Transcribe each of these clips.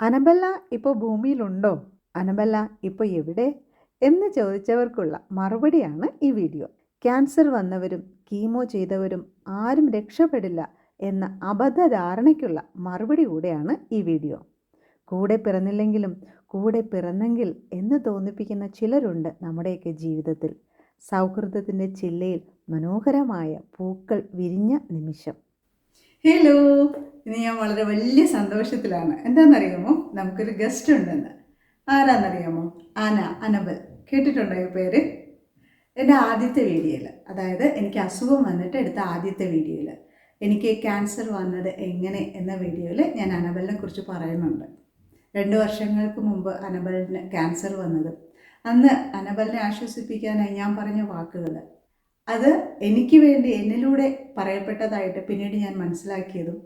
അനബല്ല ഇപ്പോൾ ഭൂമിയിലുണ്ടോ? അനബല്ല ഇപ്പോൾ എവിടെ? എന്ന് ചോദിച്ചവർക്കുള്ള മറുപടിയാണ് ഈ വീഡിയോ. ക്യാൻസർ വന്നവരും കീമോ ചെയ്തവരും ആരും രക്ഷപ്പെടില്ല എന്ന അബദ്ധധാരണയ്ക്കുള്ള മറുപടി കൂടെയാണ് ഈ വീഡിയോ. കൂടെ പിറന്നില്ലെങ്കിലും കൂടെ പിറന്നെങ്കിൽ എന്ന് തോന്നിപ്പിക്കുന്ന ചിലരുണ്ട് നമ്മുടെയൊക്കെ ജീവിതത്തിൽ. സൗഹൃദത്തിന്റെ ചില്ലയിൽ മനോഹരമായ പൂക്കൾ വിരിഞ്ഞ നിമിഷം. ഹലോ ഇനി ഞാൻ വളരെ വലിയ സന്തോഷത്തിലാണ്. എന്താണെന്നറിയാമോ? നമുക്കൊരു ഗസ്റ്റ് ഉണ്ടെന്ന്. ആരാന്നറിയാമോ? ആന അനബൽ. കേട്ടിട്ടുണ്ടോ ഈ പേര്? എന്റെ ആദ്യത്തെ വീഡിയോയിൽ അതായത് എനിക്ക് അസുഖം വന്നിട്ട് എടുത്ത ആദ്യത്തെ വീഡിയോയിൽ എനിക്ക് ക്യാൻസർ വന്നത് എങ്ങനെ എന്ന വീഡിയോയിൽ ഞാൻ അനബലിനെ കുറിച്ച് പറയുന്നുണ്ട്. രണ്ട് വർഷങ്ങൾക്ക് മുമ്പ് അനബലിന് ക്യാൻസർ വന്നത്. അന്ന് അനബലിനെ ആശ്വസിപ്പിക്കാനായി ഞാൻ പറഞ്ഞ വാക്കുകൾ അത് എനിക്ക് വേണ്ടി എന്നിലൂടെ പറയപ്പെട്ടതായിട്ട് പിന്നീട് ഞാൻ മനസ്സിലാക്കിയതും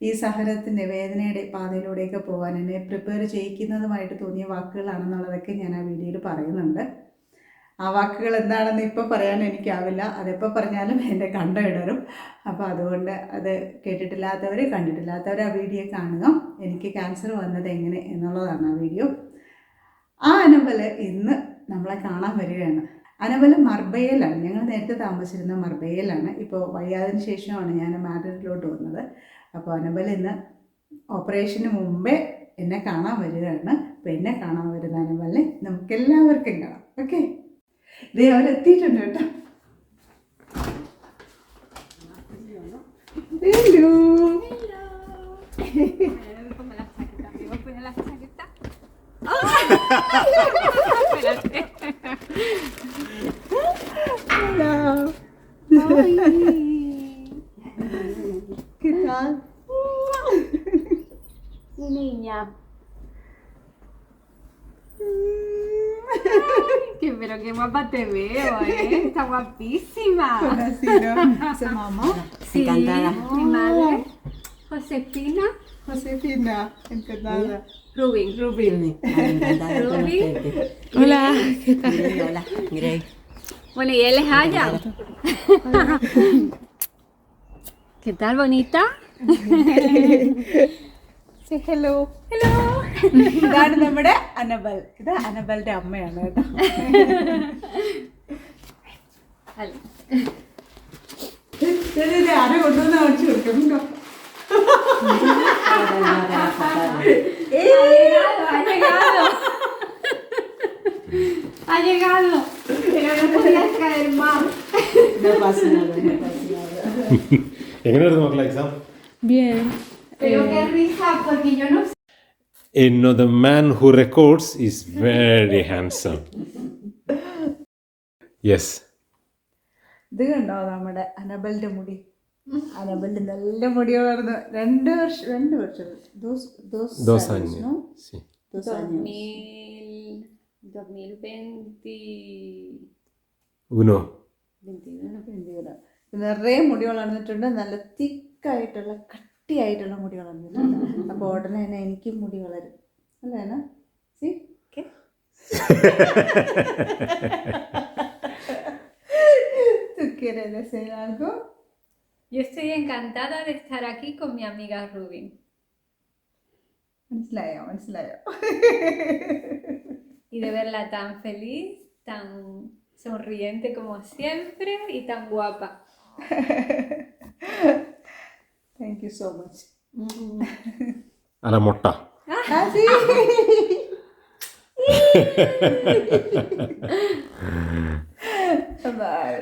ഈ സഹനത്തിന്റെ വേദനയുടെ പാതയിലൂടെയൊക്കെ പോകാൻ എന്നെ പ്രിപ്പയർ ചെയ്യിക്കുന്നതുമായിട്ട് തോന്നിയ വാക്കുകളാണെന്നുള്ളതൊക്കെ ഞാൻ ആ വീഡിയോയിൽ പറയുന്നുണ്ട്. ആ വാക്കുകൾ എന്താണെന്ന് ഇപ്പോൾ പറയാൻ എനിക്കാവില്ല. അതെപ്പോൾ പറഞ്ഞാലും എന്റെ കണ്ട ഇടറും അപ്പോൾ അതുകൊണ്ട് അത് കേട്ടിട്ടില്ലാത്തവർ കണ്ടിട്ടില്ലാത്തവർ ആ വീഡിയോ കാണുക. എനിക്ക് ക്യാൻസർ വന്നത് എങ്ങനെ എന്നുള്ളതാണ് ആ വീഡിയോ. ആ അനബൽ ഇന്ന് നമ്മളെ കാണാൻ വരികയാണ്. അനബൽ മർബയിലാണ്. ഞങ്ങൾ നേരത്തെ താമസിച്ചിരുന്ന മർബയിലാണ്. ഇപ്പോൾ വയ്യാതിന് ശേഷമാണ് ഞാൻ മാഡ്രിഡിലോട്ട് വന്നത്. അപ്പോൾ അനവല ഇന്ന് ഓപ്പറേഷന് മുമ്പേ എന്നെ കാണാൻ വരികയാണ്. അപ്പോൾ എന്നെ കാണാൻ വരുന്ന അനവലിനെ നമുക്ക് എല്ലാവർക്കും കാണാം. ഓക്കെ? ഇത് അവരെത്തിയിട്ടുണ്ട് കേട്ടോ. Hello Espérate. ¿Qué tal? Mi niña. Que, pero qué guapa te veo, ¿eh? Está guapísima. Así, ¿no? ¿Su mamá? Sí, Encantada. mi madre. Josefina. Josefina, encantada. Rubin. Rubin. Encantada Rubin. Hola, ¿qué Hola. Mire, Hola, Greg. Bueno, y él es Aya. ¿Qué tal, bonita? Say hello. Hello. ഇതാണ് നമ്മുടെ അനബൽ ഇത് അനബലിന്റെ അമ്മയാണ് കേട്ടോ ആരെ കൊണ്ടുവന്ന് കാണിച്ചു കൊടുക്കും കേട്ടോ. ¡Eh! ¡Ha llegado! ¡Ha llegado! Pero no podías caer mal. No pasa nada, no pasa nada. ¿En qué nos la exam? Bien. Pero eh, qué risa, porque yo no sé. No, the man who records is very handsome. Yes. Do you know Annabelle Demudi? അനബലിന്റെ നല്ല മുടി വളർന്നു രണ്ട് വർഷം രണ്ട് വർഷം dos, dos, Dos años. ¿no? Sí. Dos años. 2000, 2020. Uno. 21. ഇന്ത്യയിൽ. നിറയെ മുടി വളർന്നിട്ടുണ്ട് നല്ല തിക്കായിട്ടുള്ള കട്ടിയായിട്ടുള്ള മുടി വളർന്നിട്ടുണ്ട് അപ്പോൾ ഉടനെ തന്നെ എനിക്കും മുടി വളരും അല്ലേ സി ¿Tú quieres decir algo? Yo estoy encantada de estar aquí con mi amiga Rubin. Manslaya, manslaya. Y de verla tan feliz, tan sonriente como siempre y tan guapa. Thank you so much. A la morta. Ah, sí. Bye.